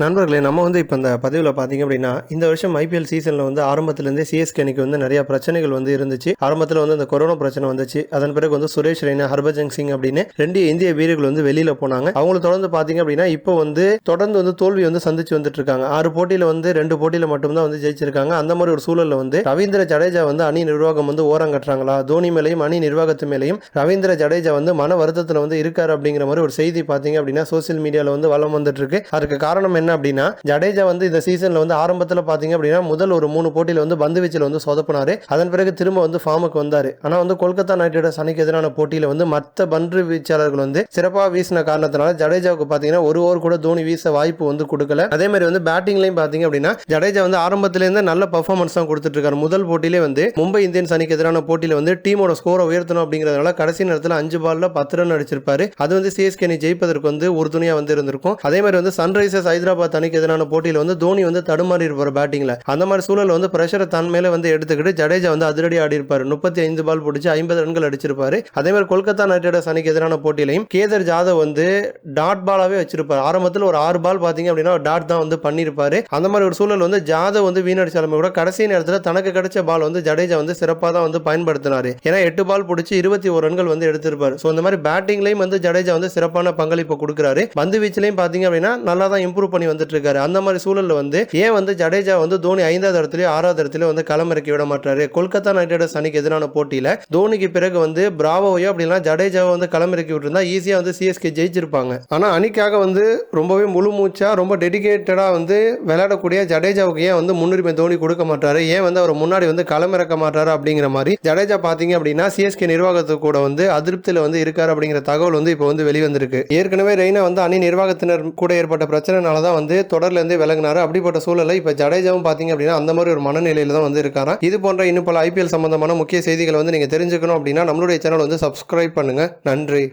நண்பர்களே நம்ம வந்து இப்போ இந்த பதிவில் பார்த்தீங்க அப்படின்னா இந்த வருஷம் ஐபிஎல் சீசனில் வந்து ஆரம்பத்துலேருந்தே சிஎஸ்கே அணிக்கு வந்து நிறைய பிரச்சனைகள் வந்து இருந்துச்சு. ஆரம்பத்தில் வந்து இந்த கொரோனா பிரச்சனை வந்துச்சு. அதன் பிறகு வந்து சுரேஷ் ரெய்னா ஹர்பஜன் சிங் அப்படின்னு ரெண்டு இந்திய வீரர்கள் வந்து வெளியில் போனாங்க. அவங்கள தொடர்ந்து பார்த்தீங்க அப்படின்னா இப்போ வந்து தொடர்ந்து வந்து தோல்வி வந்து சந்திச்சு வந்துட்டு இருக்காங்க ஆறு போட்டியில் வந்து ரெண்டு போட்டியில் மட்டும்தான் வந்து ஜெயிச்சிருக்காங்க. அந்த மாதிரி ஒரு சூழலில் வந்து ரவீந்திர ஜடேஜா வந்து அணி நிர்வாகம் வந்து ஓரம் கட்டுறாங்களா? தோனி மேலேயும் அணி நிர்வாகத்து மேலேயும் ரவீந்திர ஜடேஜா வந்து மன வருத்தத்தில் வந்து இருக்காரு அப்படிங்கிற மாதிரி ஒரு செய்தி பார்த்தீங்க அப்படின்னா சோசியல் மீடியாவில் வந்து வளம் வந்துட்டு இருக்கு அதுக்கு காரணம் என்ன என்ன அப்படின்னா ஜடேஜா வந்து இந்த சீசன்ல வந்து ஆரம்பத்தில் பார்த்தீங்க அப்படின்னா முதல் ஒரு மூணு போட்டியில் வந்து பந்து வீச்சில் வந்து சொதப்பினாரு. அதன் பிறகு திரும்ப வந்து ஃபார்முக்கு வந்தாரு. ஆனால் வந்து கொல்கத்தா நைட் ரைடர்ஸ் அணிக்கு எதிரான போட்டியில் வந்து மற்ற பந்து வீச்சாளர்கள் வந்து சிறப்பாக வீசின காரணத்தினால ஜடேஜாவுக்கு பார்த்தீங்கன்னா ஒரு ஓவர் கூட தோனி வீச வாய்ப்பு வந்து கொடுக்கல. அதே மாதிரி வந்து பேட்டிங்லையும் பார்த்தீங்க அப்படின்னா ஜடேஜா வந்து ஆரம்பத்திலேருந்து நல்ல பர்ஃபார்மன்ஸ் தான் கொடுத்துட்டு இருக்காரு. முதல் போட்டியிலே வந்து மும்பை இந்தியன்ஸ் அணிக்கு எதிரான போட்டியில் வந்து டீமோட ஸ்கோரை உயர்த்தணும் அப்படிங்கிறதுனால கடைசி நேரத்தில் அஞ்சு பால்ல பத்து ரன் அடிச்சிருப்பாரு. அது வந்து சிஎஸ்கே அணி ஜெயிப்பதற்கு வந்து உறுதுணையா வந்து இருந்திருக்கும். அதே மாதிரி வந்து சன்ரைசர்ஸ் ஹைதராபாத் அணிக்கு எதிரான போட்டியில் வந்து தோனி வந்து தடுமாறி இருப்பார் பேட்டிங்ல அந்த மாதிரி சூழல் வந்து பிரஷரை தன் மேலே வந்து எடுத்துக்கிட்டு ஜடேஜா வந்து அதிரடி ஆடி இருப்பார். முப்பத்தி ஐந்து பால் பிடிச்சி ஐம்பது ரன்கள் அடிச்சிருப்பாரு. அதே மாதிரி கொல்கத்தா நைட் ரைடர்ஸ் அணிக்கு எதிரான போட்டியிலையும் கேதர் ஜாதவ் வந்து டாட் பாலாவே வச்சிருப்பார். ஆரம்பத்தில் ஒரு ஆறு பால் பார்த்தீங்க அப்படின்னா டாட் தான் வந்து பண்ணியிருப்பாரு அந்த மாதிரி ஒரு சூழல் வந்து ஜாதவ் வந்து வீணடிச்சாலுமே கூட கடைசி நேரத்தில் தனக்கு கிடைச்ச பால் வந்து ஜடேஜா வந்து சிறப்பாக தான் வந்து பயன்படுத்தினார். ஏன்னா எட்டு பால் பிடிச்சி இருபத்தி ஒரு ரன்கள் வந்து எடுத்திருப்பார். ஸோ இந்த மாதிரி பேட்டிங்லையும் வந்து ஜடேஜா வந்து சிறப்பான பங்களிப்பு கொடுக்குறாரு. பந்து வீச்சிலையும் பார்த்தீங்க அப்படின்னா நல்லா தான் இம்ப்ரூவ் பண்ணி வந்துட்டு இருக்காரு அந்த மாதிரி சூழலில் வந்து ஏன் வந்து ஜடேஜா வந்து தோனி ஐந்தாவது இடத்துலயோ ஆறாவது இடத்துலயும் வந்து களமிறக்கி விட மாட்டாரு? கொல்கத்தா நைட் ரைடர்ஸ் அணிக்கு எதிரான போட்டியில் தோனிக்கு பிறகு வந்து பிராவோயோ அப்படின்னா ஜடேஜாவை வந்து களமிறக்கி விட்டுருந்தா ஈஸியாக வந்து சிஎஸ்கே ஜெயிச்சிருப்பாங்க. ஆனால் அணிக்காக வந்து ரொம்பவே முழு மூச்சா ரொம்ப டெடிகேட்டடா வந்து விளையாடக்கூடிய ஜடேஜாவுக்கு ஏன் வந்து முன்னுரிமை தோனி கொடுக்க மாட்டாரு? ஏன் வந்து அவர் முன்னாடி வந்து களமிறக்க மாட்டாரு அப்படிங்கிற மாதிரி ஜடேஜா பார்த்தீங்க அப்படின்னா சிஎஸ்கே நிர்வாகத்துக்கு கூட வந்து அதிருப்தியில் வந்து இருக்காரு அப்படிங்கிற தகவல் வந்து இப்போ வந்து வெளிவந்திருக்கு. ஏற்கனவே ரெய்னா வந்து அணி நிர்வாகத்தினர் கூட ஏற்பட்ட பிரச்சனைனால தான் வந்து தொடர்லேருந்து இருந்து அப்படிப்பட்ட சூழலை இப்போ ஜடேஜாவும் பார்த்தீங்க அப்படின்னா அந்த மாதிரி ஒரு மனநிலையில் தான் வந்து இருக்காராம் இது போன்ற இன்னும் பல ஐபிஎல் சம்பந்தமான முக்கிய செய்திகளை வந்து நீங்கள் தெரிஞ்சுக்கணும் அப்படின்னா நம்மளுடைய சேனல் வந்து சப்ஸ்கிரைப் பண்ணுங்க. நன்றி.